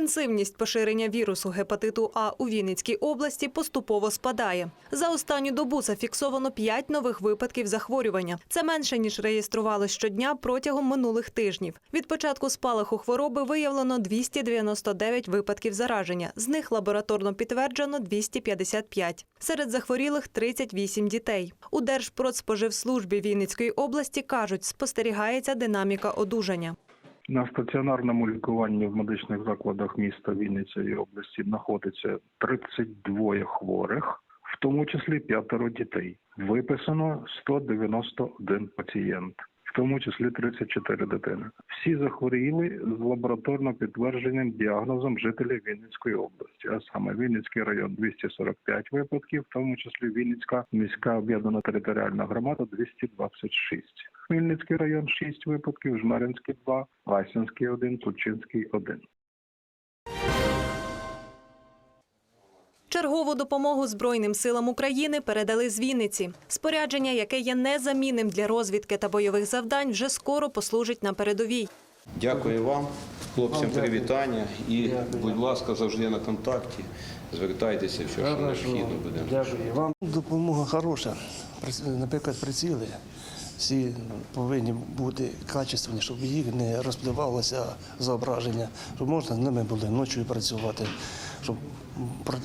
Інтенсивність поширення вірусу гепатиту А у Вінницькій області поступово спадає. За останню добу зафіксовано 5 нових випадків захворювання. Це менше ніж реєстрували щодня протягом минулих тижнів. Від початку спалаху хвороби виявлено 299 випадків зараження. З них лабораторно підтверджено 255. Серед захворілих 38 дітей. У Держпродспоживслужбі Вінницької області кажуть, спостерігається динаміка одужання. На стаціонарному лікуванні в медичних закладах міста Вінниця і області знаходиться 32 хворих, в тому числі п'ятеро дітей. Виписано 191 пацієнт, в тому числі 34 дитини. Всі захворіли з лабораторно підтвердженим діагнозом жителів Вінницької області, а саме Вінницький район 245 випадків, в тому числі Вінницька міська об'єднана територіальна громада 226. Хмельницький район 6 випадків, Жмеринський 2, Васінський 1, Тульчинський 1. Чергову допомогу Збройним силам України передали з Вінниці. Спорядження, яке є незамінним для розвідки та бойових завдань, вже скоро послужить на передовій. Дякую вам, хлопцям, привітання. І, будь ласка, завжди на контакті. Звертайтеся, все, що необхідно буде. Дякую вам. Допомога хороша. Наприклад, приціли всі повинні бути качественні, щоб їх не розпливалося зображення, щоб можна з ними були ночі працювати, щоб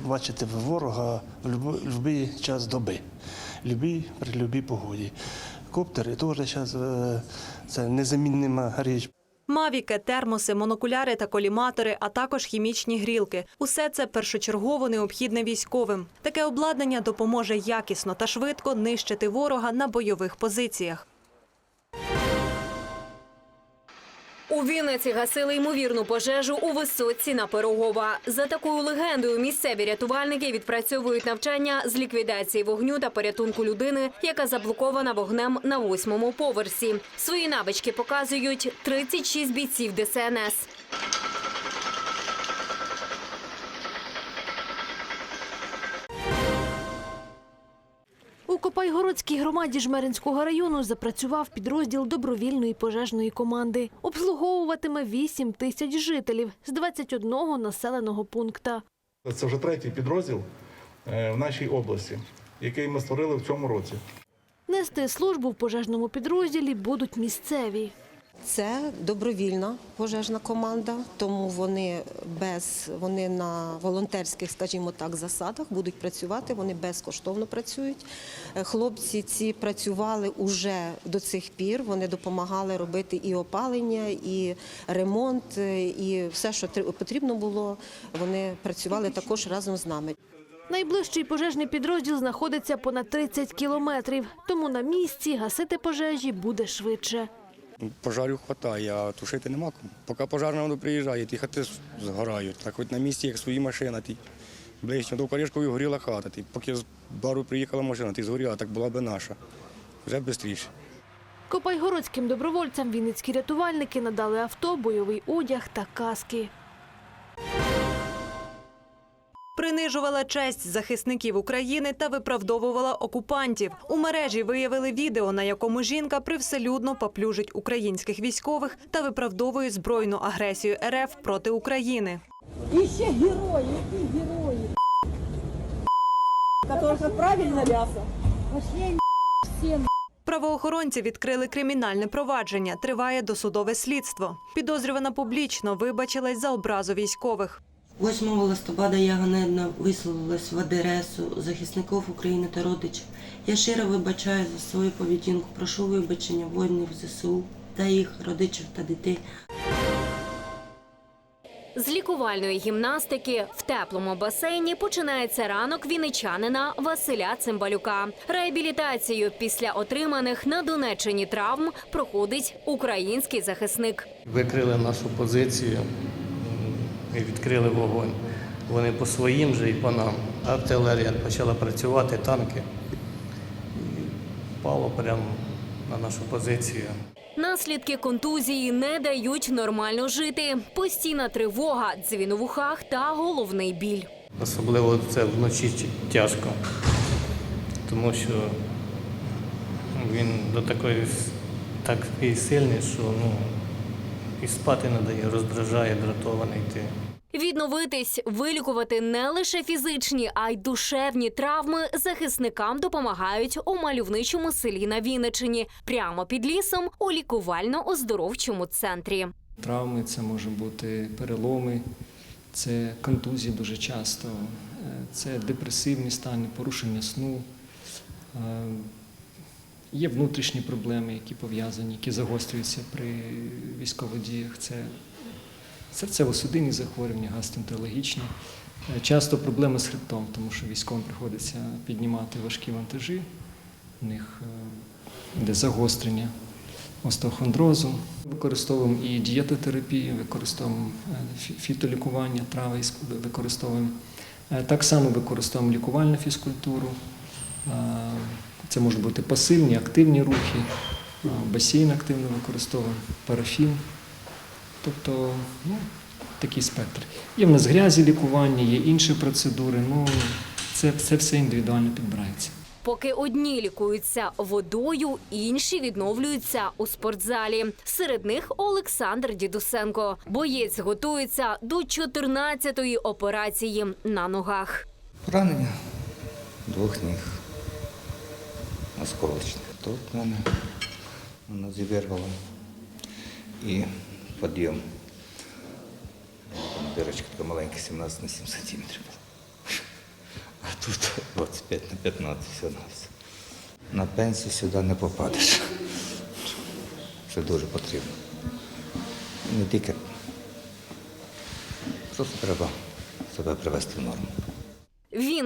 бачити ворога в будь-який час доби, любій, при будь-якій погоді. Коптери теж зараз це незаміннима річ. Мавіки, термоси, монокуляри та коліматори, а також хімічні грілки. Усе це першочергово необхідне військовим. Таке обладнання допоможе якісно та швидко нищити ворога на бойових позиціях. У Вінниці гасили ймовірну пожежу у висотці на Пирогова. За такою легендою, місцеві рятувальники відпрацьовують навчання з ліквідації вогню та порятунку людини, яка заблокована вогнем на восьмому поверсі. Свої навички показують 36 бійців ДСНС. У Копайгородській громаді Жмеринського району запрацював підрозділ добровільної пожежної команди. Обслуговуватиме 8 тисяч жителів з 21 населеного пункта. Це вже третій підрозділ е, в нашій області, який ми створили в цьому році. Нести службу в пожежному підрозділі будуть місцеві. Це добровільна пожежна команда, тому вони без вони на волонтерських, скажімо так, засадах будуть працювати. Вони безкоштовно працюють. Е, Хлопці ці працювали уже до цих пір. Вони допомагали робити і опалення, і ремонт, е, і все, що потрібно було. Вони працювали також разом з нами. Найближчий пожежний підрозділ знаходиться понад 30 кілометрів, тому на місці гасити пожежі буде швидше. Пожарів вистачає, а тушити нема кому. Поки пожарна воно приїжджає, ті хати згорають. Так хоч на місці, як свої машини, ті ближче до Корішкові горіла хата. Ті, поки з бару приїхала машина, ти згоріла, так була би наша. Вже швидше. Копайгородським добровольцям вінницькі рятувальники надали авто, бойовий одяг та каски. Принижувала честь захисників України та виправдовувала окупантів. У мережі виявили відео, на якому жінка привселюдно поплюжить українських військових та виправдовує збройну агресію РФ проти України. И ще герої, які герої. Которых отправили на. Пошли всем. Правоохоронці відкрили кримінальне провадження. Триває досудове слідство. Підозрювана публічно вибачилась за образу військових. 8 листопада я ганебно висловилась в адресу захисників України та родичів. Я щиро вибачаю за свою поведінку. Прошу вибачення воїнів ЗСУ та їх родичів та дітей. З лікувальної гімнастики в теплому басейні починається ранок вінничанина Василя Цимбалюка. Реабілітацію після отриманих на Донеччині травм проходить український захисник. Викрили нашу позицію і відкрили вогонь. Вони по своїм же і по нам. Артилерія почала працювати, танки. І впало прямо на нашу позицію. Наслідки контузії не дають нормально жити. Постійна тривога, дзвін у вухах та головний біль. Особливо це вночі тяжко, тому що він до такої с- такий сильний, що ну, і спати не дає, роздражає, дратований ти. Відновитись, вилікувати не лише фізичні, а й душевні травми захисникам допомагають у мальовничому селі на Вінничині, прямо під лісом у лікувально-оздоровчому центрі. Травми це може бути переломи, це контузії дуже часто, е, це депресивні стани, порушення сну. Є внутрішні проблеми, які пов'язані, які загострюються при військових діях. Це серцево-судинні захворювання, гастроентерологічні. Е, Часто проблеми з хребтом, тому що військовим приходиться піднімати важкі вантажі, у них е, йде загострення остеохондрозу. Використовуємо і дієтотерапію, використовуємо е, фітолікування, трави використовуємо. Так само використовуємо лікувальну фізкультуру. Це можуть бути пасивні, активні рухи, басейн активно використовуємо, парафін. Тобто, ну, такий спектр. Є в нас грязі лікування, є інші процедури. Ну, це, це все індивідуально підбирається. Поки одні лікуються водою, інші відновлюються у спортзалі. Серед них Олександр Дідусенко. Боєць готується до 14-ї операції на ногах. Поранення двох ніг осколочних. Тут мене воно зібірвало і підйом. Дирочка така маленька, 17 на 7 сантиметрів. А тут 25 на 15 все на. На пенсію сюди не попадеш. Це дуже потрібно. Не тільки. Просто треба себе привести в норму.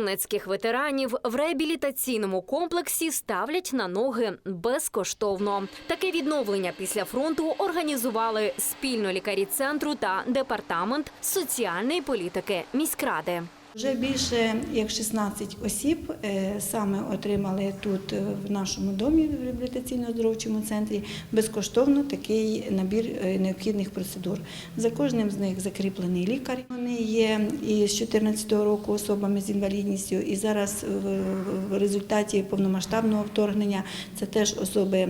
Вінницьких ветеранів в реабілітаційному комплексі ставлять на ноги безкоштовно. Таке відновлення після фронту організували спільно лікарі центру та департамент соціальної політики міськради. Вже більше як 16 осіб е, саме отримали тут е, в нашому домі в реабілітаційно-оздоровчому центрі безкоштовно такий набір е, необхідних процедур. За кожним з них закріплений лікар. Вони є і з 2014 року особами з інвалідністю, і зараз в- результаті повномасштабного вторгнення це теж особи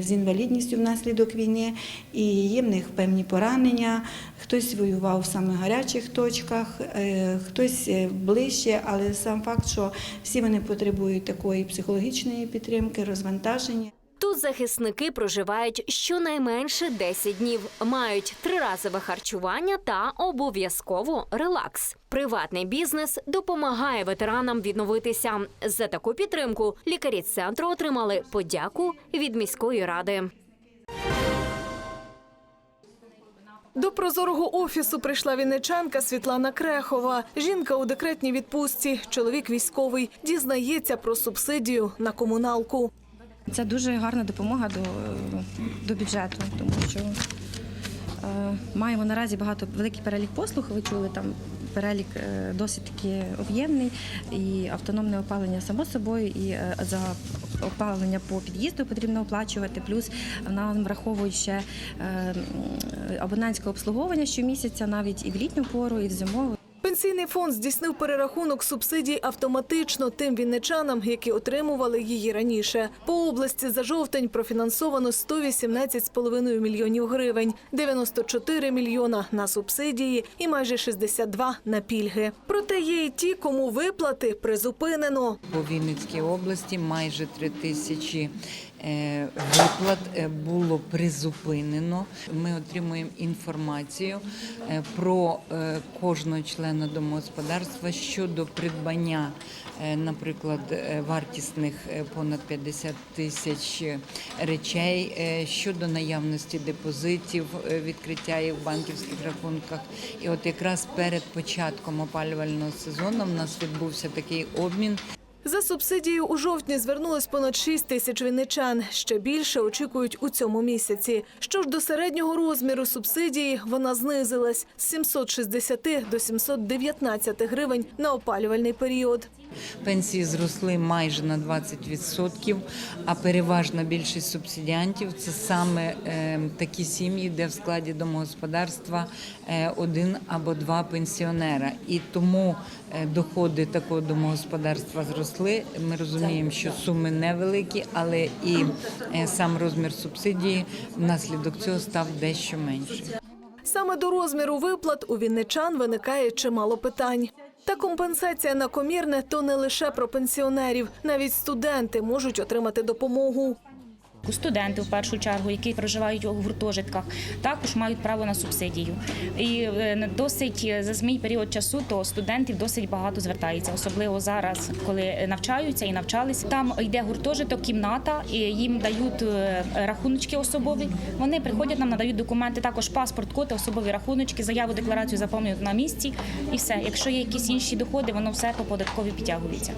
з інвалідністю внаслідок війни, і є в них певні поранення. Хтось воював в саме гарячих точках, хтось ближче, але сам факт, що всі вони потребують такої психологічної підтримки, розвантаження. Тут захисники проживають щонайменше 10 днів, мають триразове харчування та обов'язково релакс. Приватний бізнес допомагає ветеранам відновитися. За таку підтримку лікарі центру отримали подяку від міської ради. До прозорого офісу прийшла вінничанка Світлана Крехова. Жінка у декретній відпустці, чоловік військовий, дізнається про субсидію на комуналку. Це дуже гарна допомога до, до бюджету, тому що е, маємо наразі багато великий перелік послуг. Ви чули там перелік е, досить таки об'ємний, і автономне опалення само собою, і е, за опалення по під'їзду потрібно оплачувати. Плюс нам враховують ще е, абонентське обслуговування щомісяця, навіть і в літню пору, і в зимову. Пенсійний фонд здійснив перерахунок субсидій автоматично тим вінничанам, які отримували її раніше. По області за жовтень профінансовано 118,5 мільйонів гривень, 94 мільйона на субсидії і майже 62 на пільги. Проте є і ті, кому виплати призупинено. По Вінницькій області майже три тисячі виплат е, було призупинено. Ми отримуємо інформацію е, про е, кожного члена домогосподарства щодо придбання, е, наприклад, е, вартісних е, понад 50 тисяч речей, е, щодо наявності депозитів, е, відкриття їх в банківських рахунках. І от якраз перед початком опалювального сезону в нас відбувся такий обмін. За субсидією у жовтні звернулось понад 6 тисяч вінничан. Ще більше очікують у цьому місяці. Що ж до середнього розміру субсидії, вона знизилась з 760 до 719 гривень на опалювальний період. Пенсії зросли майже на 20%, а переважна більшість субсидіантів це саме е, такі сім'ї, де в складі домогосподарства е, один або два пенсіонера. І тому е, доходи такого домогосподарства зросли. Ми розуміємо, що суми невеликі, але і е, сам розмір субсидії внаслідок цього став дещо менший. Саме до розміру виплат у вінничан виникає чимало питань. Та компенсація на комірне то не лише про пенсіонерів, навіть студенти можуть отримати допомогу. Студенти в першу чергу, які проживають у гуртожитках, також мають право на субсидію. І е, досить е, за змій період часу, то студентів досить багато звертається, особливо зараз, коли навчаються і навчались. Там йде гуртожиток, кімната, і їм дають е, рахуночки особові. Вони приходять нам, надають документи, також паспорт, код, особові рахуночки, заяву, декларацію заповнюють на місці, і все. Якщо є якісь інші доходи, воно все по податкові підтягується.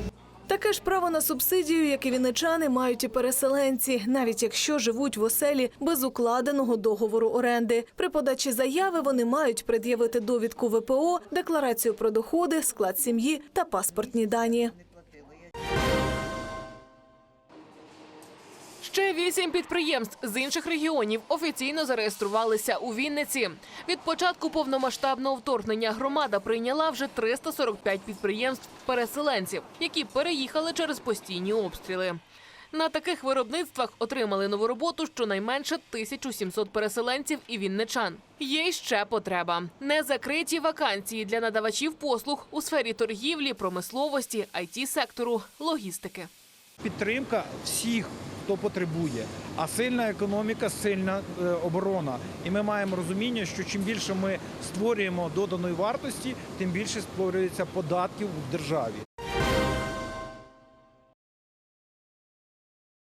Таке ж право на субсидію, як і вінничани, мають і переселенці, навіть якщо живуть в оселі без укладеного договору оренди. При подачі заяви вони мають пред'явити довідку ВПО, декларацію про доходи, склад сім'ї та паспортні дані. Ще вісім підприємств з інших регіонів офіційно зареєструвалися у Вінниці. Від початку повномасштабного вторгнення громада прийняла вже 345 підприємств переселенців, які переїхали через постійні обстріли. На таких виробництвах отримали нову роботу щонайменше 1700 переселенців і вінничан. Є й ще потреба. Незакриті вакансії для надавачів послуг у сфері торгівлі, промисловості, it сектору логістики. Підтримка всіх, хто потребує, а сильна економіка, сильна е, оборона. І ми маємо розуміння, що чим більше ми створюємо доданої вартості, тим більше створюється податків в державі.